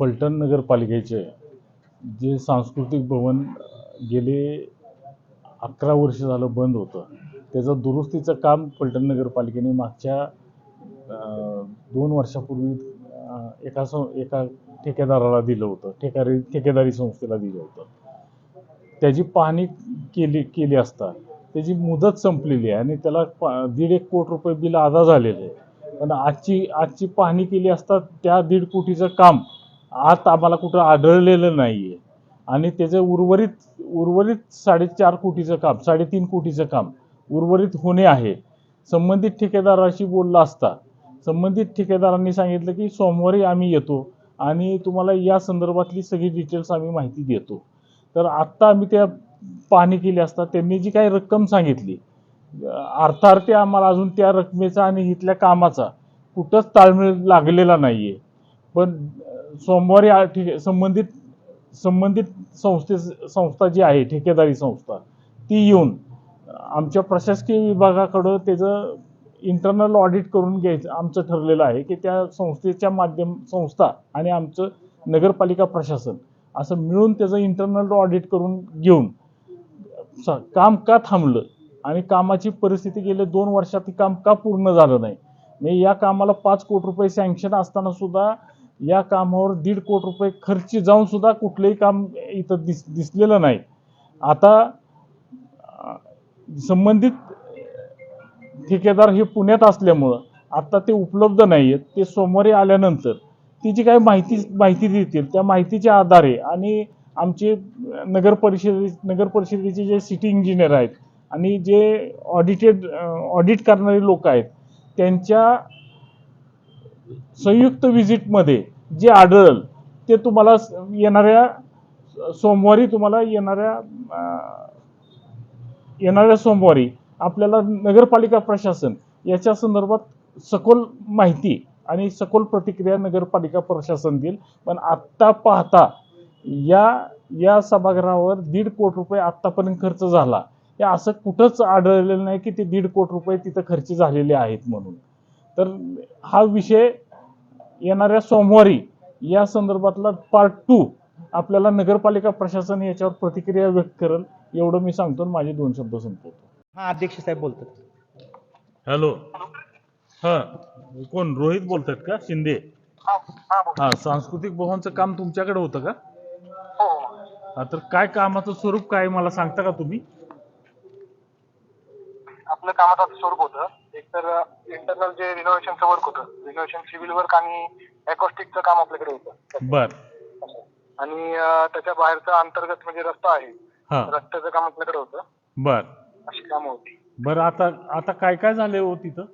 फलटण नगरपालिकेचे जे सांस्कृतिक भवन गेले अकरा वर्ष झालं बंद होतं त्याचं दुरुस्तीचं काम फलटण नगरपालिकेने मागच्या दोन वर्षापूर्वी एका सं एका ठेकेदाराला दिलं होतं ठेकारी ठेकेदारी संस्थेला दिलं होतं. त्याची पाहणी केली केली असता त्याची मुदत संपलेली आहे आणि त्याला पा- दीड एक कोटी रुपये बिल आदा झालेलं आहे. पण आजची आजची पाहणी केली असता त्या दीड कोटीचं काम आत आम्हाला कुठं आढळलेलं नाही आहे आणि त्याचं उर्वरित उर्वरित साडेचार कोटीचं काम साडेतीन कोटीचं काम उर्वरित होणे आहे. संबंधित ठेकेदाराशी बोलला असता संबंधित ठेकेदारांनी सांगितलं की सोमवारी आम्ही येतो आणि तुम्हाला या संदर्भातली सगळी डिटेल्स आम्ही माहिती देतो. तर आत्ता आम्ही त्या पाहणी केली असता त्यांनी जी काही रक्कम सांगितली अर्थार्थी आम्हाला अजून त्या रकमेचा आणि इथल्या कामाचा कुठंच ताळमेळ लागलेला नाही आहे पण सोमवारी आ- ठे संबंधित संबंधित संस्थे संस्था जी आहे ठेकेदारी संस्था ती येऊन आमच्या प्रशासकीय विभागाकडं त्याचं इंटरनल ऑडिट करून घ्यायचं आमचं ठरलेलं आहे की त्या संस्थेच्या माध्यम संस्था आणि आमचं नगरपालिका प्रशासन असं मिळून त्याचं इंटरनल ऑडिट करून घेऊन स- काम का थांबलं आणि कामाची परिस्थिती गेल्या दोन वर्षात काम का पूर्ण झालं नाही? म्हणजे या कामाला पाच कोटी रुपये सँक्शन असताना सुद्धा या कामावर दीड कोटी रुपये खर्च जाऊन सुद्धा कुठलंही काम इथं दिस दिसलेलं नाही. आता संबंधित ठेकेदार हे पुण्यात असल्यामुळं आता ते उपलब्ध नाही आहेत ते सोमवारी आल्यानंतर ती जी काही माहिती माहिती देतील. त्या माहितीच्या आधारे आणि आमचे नगर परिषदे नगर परिषदेचे जे सिटी इंजिनियर आहेत आणि जे ऑडिटेड ऑडिट करणारे लोक आहेत त्यांच्या संयुक्त व्हिजिटमध्ये जे आढळल ते तुम्हाला येणाऱ्या सोमवारी तुम्हाला येणाऱ्या येणाऱ्या सोमवारी आपल्याला नगरपालिका प्रशासन याच्या संदर्भात सखोल माहिती आणि सखोल प्रतिक्रिया नगरपालिका प्रशासन देईल. पण आत्ता पाहता या या सभागृहावर दीड कोटी रुपये आत्तापर्यंत खर्च झाला. हे असं कुठंच आढळलेलं नाही की ते दीड कोटी रुपये तिथं खर्च झालेले आहेत म्हणून. तर हा विषय येणाऱ्या सोमवारी या संदर्भातला पार्ट टू आपल्याला नगरपालिका प्रशासन याच्यावर प्रतिक्रिया व्यक्त करेल एवढं मी सांगतो आणि माझे दोन शब्द संपवतो. हा अध्यक्ष साहेब बोलतात. हॅलो. हा कोण रोहित बोलतात का? शिंदे? हा सांस्कृतिक भवनचं काम तुमच्याकडे होतं का? हा. तर काय कामाचं स्वरूप काय मला सांगता का तुम्ही? आपलं कामाचं असं स्वरूप होतं. एक तर इंटरनल जे रिनोव्हेशनचं वर्क होतं रिनोव्हेशन सिव्हिल वर्क आणि अकॉस्टिकचं काम आपल्याकडे होतं. बर. आणि त्याच्या बाहेरचं अंतर्गत म्हणजे रस्ता आहे. रस्त्याचं काम आपल्याकडे होतं. बर. अशी कामं होती. बर आता आता काय काय झाले हो तिथं?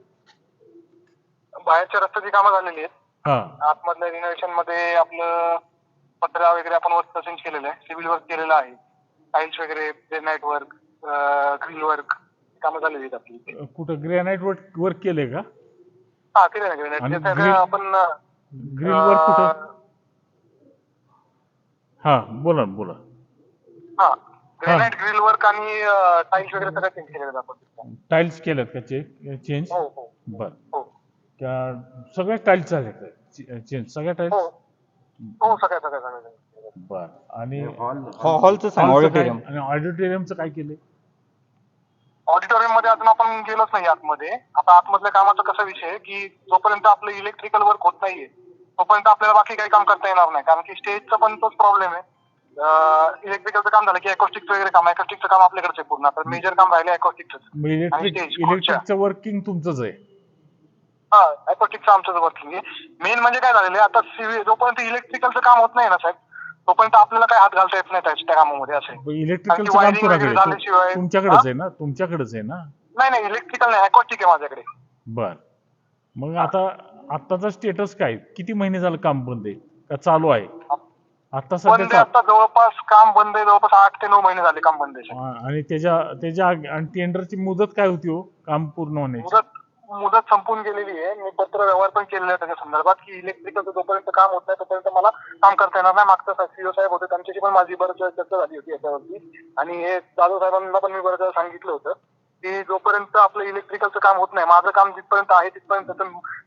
बाहेरच्या रस्त्याची कामं झालेली आहेत. आतमधल्या रिनोव्हेशनमध्ये आपलं पत्रा वगैरे आपण वरती चेंज केलेलं आहे. सिव्हिल वर्क केलेलं आहे. टाईल्स वगैरे ग्रेनाईट वर्क ग्रिल वर्क कामं झालेली आहेत आपली इथे. कुठं ग्रॅनाइट वर्क वर्क केले का? हा केलं ना ग्रेनाईट आणि ते सगळं grill- आपण ग्रिल वर्क कुठं? हा बोला ना बोला. हा ग्रेनाईट ग्रिल वर्क आणि टाईल्स वगैरे सगळं चेंज केलेलं आहे आपण. टाईल्स केल्यात का चेंज हो हो. बर. हो. त्या सगळ्या टाईल्स झाले का? चेंज सगळ्या हो. टाईल्स हो सगळ्या सगळ्या सगळ्या. बर. आणि हॉ- हॉलचं सांग ऑडिटोरियम आणि ऑडिटोरियमचं काय केलं ऑडिटोरियममध्ये अजून आपण गेलोच नाही आतमध्ये. आता आतमधल्या कामाचा कसा विषय आहे की जोपर्यंत आपलं इलेक्ट्रिकल वर्क होत नाहीये तोपर्यंत आपल्याला बाकी काही काम करता येणार नाही. कारण की स्टेजचा पण तोच प्रॉब्लेम आहे. इलेक्ट्रिकलचं काम झालं की अकॉस्टिकचं वगैरे काम अकॉस्टिकचं काम आपल्याकडे पूर्ण. आता मेजर काम राहिले अकॉस्टिकचं. इलेक्ट्रिकचं वर्किंग तुमचंच आहे. हा अकॉस्टिकचं आमचं वर्किंग आहे. मेन म्हणजे काय झालेलं आहे आता जोपर्यंत इलेक्ट्रिकलचं काम होत नाही ना साहेब तोपर्यंत आपल्याला काय हात घालता येत नाही त्या त्या कामामध्ये असे. इलेक्ट्रिकलचं काम wiring कोणाकडे? वगैरे आहे? झाल्याशिवाय- तु- तुमच्याकडेच? आहे ना? तुमच्याकडेच आहे ना? नाही नाही इलेक्ट्रिकल नाही. अकॉस्टिक आहे माझ्याकडे. बर. मग आता आत्ताचा स्टेटस काय? किती महिने झालं काम बंद आहे? का चालू आहे? आता सध्या बंद आहे चा- आता. जवळपास काम बंद आहे. जवळपास आठ ते नऊ महिने झाले काम बंद आहे. हा, आणि त्याच्या त्याच्या आग- आणि टेंडरची मुदत काय होती हो? काम पूर्ण होण्याची? मुदत मुदत संपून गेलेली आहे. मी पत्र व्यवहार पण केलेला आहे त्याच्या संदर्भात की इलेक्ट्रिकलचं जोपर्यंत काम होत नाही तोपर्यंत मला काम करता येणार नाही. मागचा सीओ साहेब होते त्यांच्याशी पण माझी बरेच चर्चा झाली होती याच्यावरती. आणि हे जाधव साहेबांना पण मी बरेच वेळा सांगितलं होतं की जोपर्यंत आपलं इलेक्ट्रिकलचं काम होत नाही माझं काम जिथपर्यंत आहे तिथपर्यंत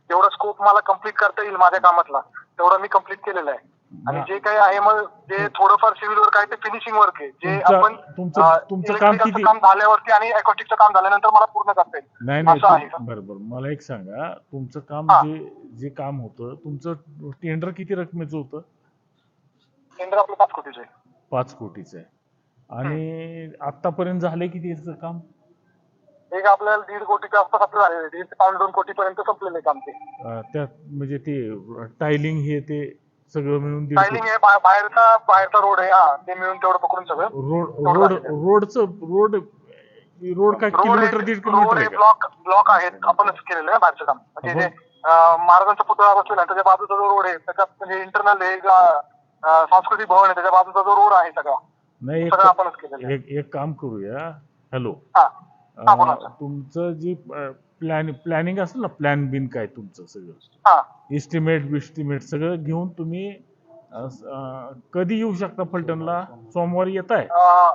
जेवढा स्कोप मला कंप्लीट करता येईल माझ्या कामातला तेवढा मी कंप्लीट केलेला आहे. आणि. जे काही आहे मग जे थोडंफार सिव्हिल वर्क आहे ते फिनिशिंग वर्क आहे. जे तुमचं- आपण तुमचं- अं, तुमचं काम किती- काम झाल्यावरती आणि अकॉस्टिकचं काम झाल्यानंतर मला पूर्ण करता येईल. नाही नाही असं आहे? बरं बरं. मला एक सांगा तुमचं काम हा. जे जे काम होतं तुमचं टेंडर किती रकमेचं होतं? टेंडर आपलं पाच कोटीचं आहे. पाच कोटीचं आहे. आणि आतापर्यंत झालंय किती याचं काम? एक आपल्याला दीड कोटीच्या आसपास आपलं झालेलं आहे. दीड ते पाऊण दोन कोटी पर्यंत संपलेलं आहे काम ते. अं, त्यात म्हणजे ते टायलिंग हे ते सगळं मिळून टायलिंग आहे बा- बाहेरचा बाहेरचा रोड आहे. हा ते मिळून तेवढं पकडून सगळं. Road road. रोडचं रोड रोड काय किलोमीटर दीड किलोमीटर आहे का? ब्लॉक ब्लॉक आहेत. आपणच केलेलं आहे बाहेरचं काम. म्हणजे जे अं, महाराजांचा पुतळा बसलेला आहे त्याच्या बाजूचा जो रोड आहे त्याच्यात म्हणजे इंटरनल आहे अं, सांस्कृतिक भवन आहे त्याच्या बाजूचा जो रोड आहे सगळा. नाही सगळं आपणच केलेलं एक काम करूया. हॅलो हा. हा बोला तुमचं जी प्लॅन प्लॅनिंग असेल ना प्लॅन बिन काय तुमचं सगळं? हा. इस्टिमेट बिस्टिमेट सगळं घेऊन तुम्ही अं, स- अं, कधी येऊ शकता फलटणला? सोमवारी येत आहे अं,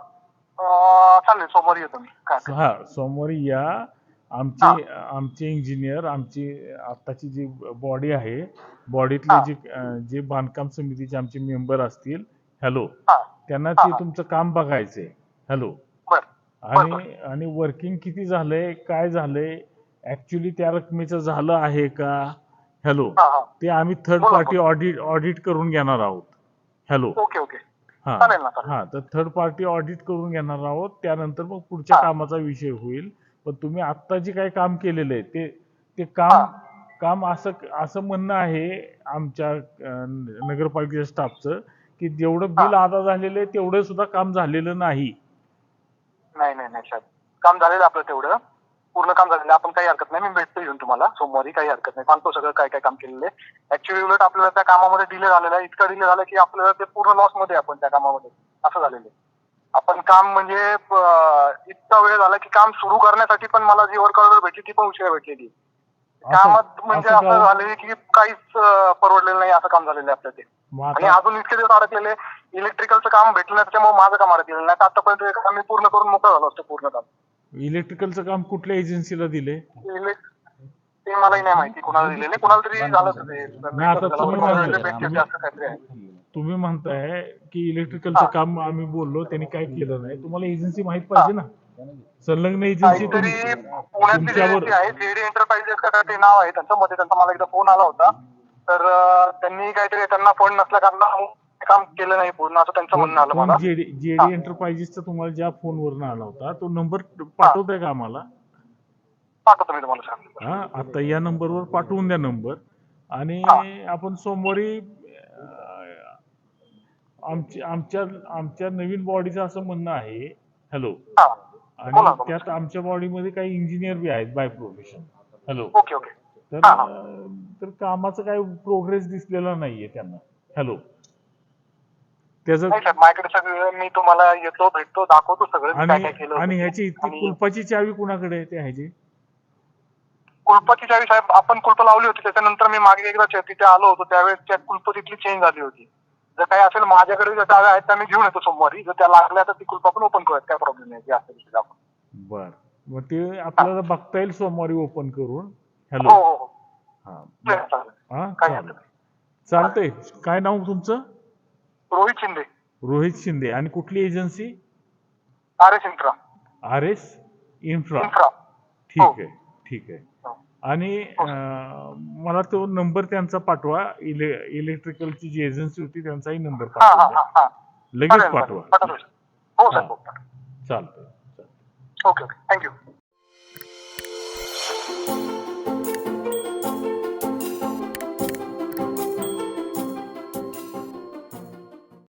अं, चालेल सोमवारी येतो मी. काय हा सोमवारी या. आमचे आमचे इंजिनियर आमची आत्ताची जी बॉडी आहे बॉडीतले हा. जे अं, जे बांधकाम समितीचे आमचे मेंबर असतील हॅलो हा. त्यांना हा, ते हा. तुमचं काम बघायचंय. हॅलो आणि आणि वर्किंग किती झालंय काय झालंय ऍक्च्युली त्या रकमेचं झालं आहे का? हॅलो हा हा. ते आम्ही थर्ड बोला, पार्टी ऑडिट ऑडिट करून घेणार आहोत. हॅलो ओके ओके हा. चालेल ना, चालेल. हा तर थर्ड पार्टी ऑडिट करून घेणार आहोत. त्यानंतर मग पुढच्या हा. कामाचा विषय होईल. पण तुम्ही आत्ता जे काही काम केलेलं आहे ते ते हा. काम काम असं असं म्हणणं आहे आमच्या अं, नगरपालिकेच्या स्टाफचं की जेवढं बिल अदा झालेलं आहे तेवढं सुद्धा काम झालेलं नाही. नाही नाही नाही साहेब. काम झालेलं आपलं तेवढं. पूर्ण काम झालेलं. आपण काही हरकत नाही. मी भेटतो येऊन तुम्हाला. सोमवारी काही हरकत नाही. सांगतो सगळं काय काय काम केलेलं आहे. ऍक्च्युली उलट आपल्याला त्या कामामध्ये डिले झालेला आहे. इतका डिले झाला की आपल्याला ते पूर्ण लॉसमध्ये आपण त्या कामामध्ये. असं झालेलं आहे. आपण काम म्हणजे इतका वेळ झाला की काम सुरू करण्यासाठी पण मला जी वर्क ऑर्डर भेटली ती पण उशिरा भेटलेली असं- कामात म्हणजे असं असं का? झालंय की काहीच अं, परवडलेलं नाही. असं काम झालेलं आहे आपलं ते. मग आणि आता अजून इतके दिवस अडकलेले इलेक्ट्रिकलचं काम भेटलं नाही त्याच्यामुळे माझं काम अडकलेलं नाही. तर आतापर्यंत हे काम मी पूर्ण करून मोकळं झालो असतो पूर्ण काम. इलेक्ट्रिकलचं काम कुठल्या एजन्सीला दिले इलेक्ट- ते मलाही नाही माहिती कुणाला दिलेले कुणाला तरी झालं ते. नाही, आता तुम्ही असं काहीतरी आहे. तुम्ही म्हणताय की इलेक्ट्रिकलचं. काम आम्ही बोललो त्यांनी काय केलं नाही. तुम्हाला एजन्सी माहीत पाहिजे ना? संलग्न एजन्सी काहीतरी पुण्यातली तुमच्यावर आहे जेडी एंटरप्राइजेस का काय ते नाव आहे त्यांचं मध्ये त्यांचा मला एकदा फोन आला होता. तर अं, त्यांनी काहीतरी त्यांना फंड नसल्या कारणानं ते काम केलं नाही पूर्ण असं त्यांचं म्हणणं आलं मला. जेडी एंटरप्राइजेसचा तुम्हाला ज्या फोनवरून आला होता तो नंबर पाठवताय का आम्हाला? पाठवतो मी तुम्हाला हा आता या नंबरवर पाठवून द्या नंबर आणि. आपण सोमवारी आमची आमच्या आमच्या नवीन बॉडीचं असं म्हणणं आहे. हॅलो आणि. त्यात आमच्या बॉडीमध्ये काही इंजिनियर बी आहेत by profession hello okay okay. तर तर कामाचा काही प्रोग्रेस दिसलेला नाहीये त्यांना. हॅलो त्याचं नाही साहेब माझ्याकडे सगळं मी तुम्हाला येतो भेटतो दाखवतो सगळं मी काय आणि काय केलं आणि. ह्याची आणि कुलपाची चावी कुणाकडे आहे त्या ह्याची? कुलपाची चावी साहेब आपण कुलप लावली होती त्याच्यानंतर मी मागे एकदा चे- तिथे आलो होतो त्यावेळेस त्या कुलप तिथली चेंज झाली होती. जर काही असेल माझ्याकडे ज्या चाव्या आहेत त्या मी घेऊन येतो सोमवारी. जर त्या लागल्या तर ती कुलप आपण ओपन करूयात काय प्रॉब्लेम नाही जे असेल ते आपण बर. मग ते आपल्याला बघता येईल सोमवारी ओपन करून. हो हॅलो हो हो. हा. चालेल, चालेल. हा चालेल. चालतंय. काय नाव तुमचं? रोहित शिंदे. रोहित शिंदे. आणि कुठली agency R S intra R S infra. Infra हो. ठीक आहे. ठीक आहे. हो. आणि अं, मला तो नंबर त्यांचा पाठवा. इले इलेक्ट्रिकलची जी एजन्सी होती त्यांचाही नंबर हा हा पाठवा. हा हा. लगेच चालेल, पाठवा. पाठवतो. हो हा. साहेब चालतंय चालतंय. Okay okay. थँक्यू